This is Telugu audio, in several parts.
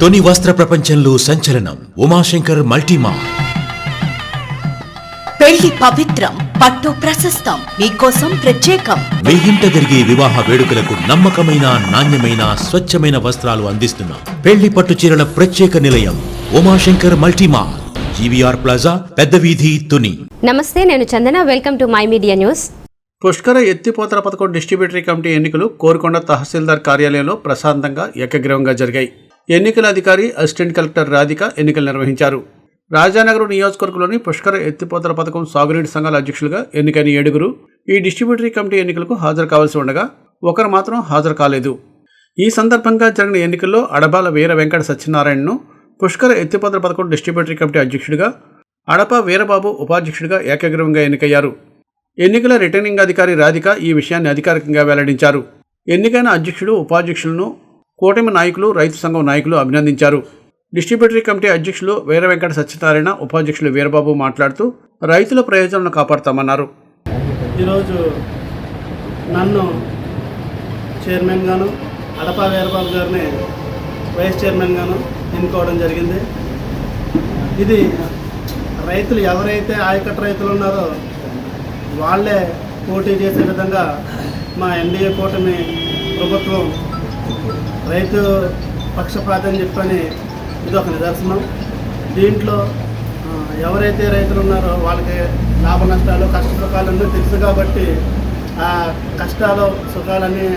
తొని వస్త్ర ప్రపంచంలో సంచలనం ఉమాశంకర్ మల్టీమా. పెళ్ళి పవిత్రం పట్టు ప్రశస్తం మీకోసం ప్రత్యేకం. ఇంట జరిగే వివాహ వేడుకలకు నమ్మకమైన నాణ్యమైన స్వచ్ఛమైన వస్త్రాలు అందిస్తున్న పెళ్ళి పట్టు చీరల ప్రత్యేక నిలయం ఉమాశంకర్ మల్టీమా. జీవీఆర్ ప్లాజా పెద్ద వీధి తుని. నమస్తే నేను Chandana. Welcome to my media news. పుష్కర ఎత్తిపోతల పథకం డిస్ట్రిబ్యూటరీ కమిటీ ఎన్నికలు కోరుకొండ తహసీల్దార్ కార్యాలయంలో ప్రశాంతంగా ఏకగ్రీవంగా జరిగాయి. ఎన్నికల అధికారి అసిస్టెంట్ కలెక్టర్ రాధిక ఎన్నికలు నిర్వహించారు. రాజానగరం నియోజకవర్గంలోని పుష్కర ఎత్తిపోతల పథకం సాగునీటి సంఘాల అధ్యక్షులుగా ఎన్నికైన ఏడుగురు ఈ డిస్ట్రిబ్యూటరీ కమిటీ ఎన్నికలకు హాజరు కావాల్సి ఉండగా ఒకరు మాత్రం హాజరు కాలేదు. ఈ సందర్భంగా జరిగిన ఎన్నికల్లో అడబాల వీర వెంకట సత్యనారాయణను పుష్కర ఎత్తిపోతల పథకం డిస్ట్రిబ్యూటరీ కమిటీ అధ్యక్షుడిగా అడప వీరబాబు ఉపాధ్యక్షుడిగా ఏకగ్రీవంగా ఎన్నికయ్యారు. ఎన్నికల రిటర్నింగ్ అధికారి రాధిక ఈ విషయాన్ని అధికారికంగా వెల్లడించారు. ఎన్నికైన అధ్యక్షుడు ఉపాధ్యక్షులను కూటమి నాయకులు రైతు సంఘం నాయకులు అభినందించారు. డిస్ట్రిబ్యూటరీ కమిటీ అధ్యక్షులు వీర వెంకట సత్యనారాయణ ఉపాధ్యక్షులు వీరబాబు మాట్లాడుతూ రైతుల ప్రయోజనాలను కాపాడతామన్నారు. ఈరోజు నన్ను చైర్మన్గాను అడపా వీరబాబు గారిని వైస్ చైర్మన్గాను ఎన్నుకోవడం జరిగింది. ఇది రైతులు ఎవరైతే ఆయకట్టు రైతులు ఉన్నారో వాళ్ళే పోటీ చేసే విధంగా మా ఎన్డీఏ కూటమి ప్రభుత్వం రైతు పక్షపాతం చెప్పని ఇది ఒక నిదర్శనం. దీంట్లో ఎవరైతే రైతులు ఉన్నారో వాళ్ళకి లాభ నష్టాలు కష్ట సుఖాలన్నీ తెలుసు కాబట్టి ఆ కష్టాలు సుఖాలన్నీ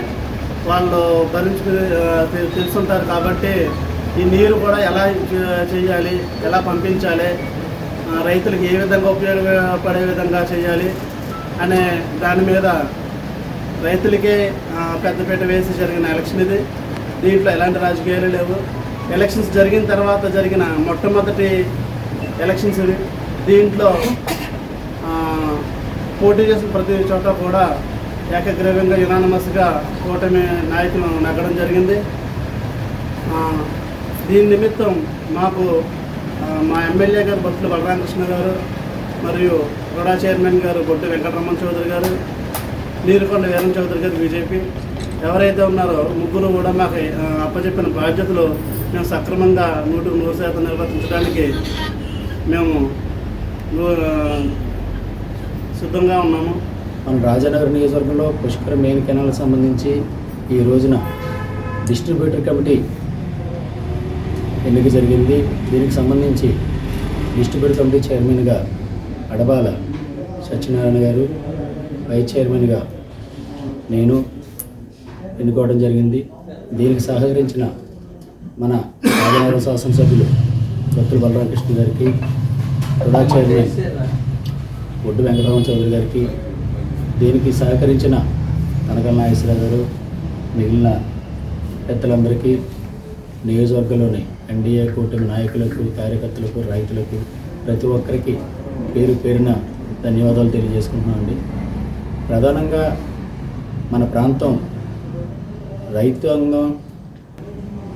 వాళ్ళు భరించుకుని తెలుసుంటారు కాబట్టి ఈ నీరు కూడా ఎలా చేయాలి ఎలా పంపించాలి రైతులకు ఏ విధంగా ఉపయోగపడే విధంగా చేయాలి అనే దాని మీద రైతులకే పెద్దపీట వేసి జరిగిన ఎలక్షన్ ఇది. దీంట్లో ఎలాంటి రాజకీయాలు లేవు. ఎలక్షన్స్ జరిగిన తర్వాత జరిగిన మొట్టమొదటి ఎలక్షన్స్ ఇది దీంట్లో పోటీ చేసిన ప్రతి చోట కూడా ఏకగ్రీవంగా యునానమస్గా కూటమి నాయకులు నగ్గడం జరిగింది. దీని నిమిత్తం మాకు మా ఎమ్మెల్యే గారు భక్తులు బలరామకృష్ణ గారు మరియు గొడా చైర్మన్ గారు బొడ్డు వెంకటరమణ చౌదరి గారు నీరుకొండ వీరం చౌదరి గారు బీజేపీ. ఎవరైతే ఉన్నారో ముగ్గురు కూడా మాకు అప్పచెప్పిన బాధ్యతలు మేము సక్రమంగా నూటికి నూరు శాతం నిర్వర్తించడానికి మేము సిద్ధంగా ఉన్నాము. మన రాజానగర్ నియోజకవర్గంలో పుష్కర మెయిన్ కెనాల్ సంబంధించి ఈ రోజున డిస్ట్రిబ్యూటర్ కమిటీ ఎన్నిక జరిగింది. దీనికి సంబంధించి డిస్ట్రిబ్యూటర్ కమిటీ చైర్మన్గా అడబాల సత్యనారాయణ గారు వైస్ చైర్మన్గా నేను ఎన్నుకోవడం జరిగింది. దీనికి సహకరించిన మన రాజనగరం శాసనసభ్యులు భక్తుల బలరామకృష్ణ గారికి రుడా చైర్మన్ ఒడ్డు వెంకటరామ చౌదరి గారికి దీనికి సహకరించిన కనకల నాగేశ్వరరావు గారు మిగిలిన పెద్దలందరికీ నియోజకవర్గంలోని ఎన్డీఏ కూటమి నాయకులకు కార్యకర్తలకు రైతులకు ప్రతి ఒక్కరికి పేరు పేరున ధన్యవాదాలు తెలియజేసుకుంటున్నామండి ప్రధానంగా మన ప్రాంతం రైతాంగం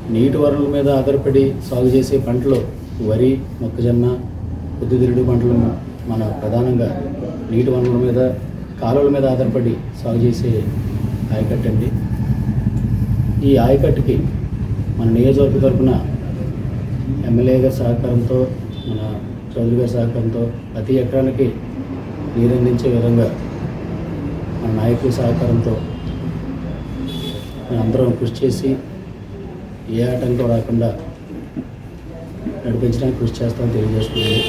నీటి వనరుల మీద ఆధారపడి సాగు చేసే పంటలు వరి మొక్కజొన్న పొద్దుతిరుడు పంటలు మన ప్రధానంగా నీటి వనరుల మీద కాలువల మీద ఆధారపడి సాగు చేసే ఆయకట్టు అండి. ఈ ఆయకట్టుకి మన నియోజకవర్గ తరఫున ఎమ్మెల్యే గారి సహకారంతో మన చౌదరి గారి సహకారంతో ప్రతి ఎకరానికి నీరు అందించే విధంగా మా నాయకుల సహకారంతో అందరం కృషి చేసి ఏ ఆటంకం రాకుండా నడిపించడానికి కృషి చేస్తామని తెలియజేసుకుంటుంది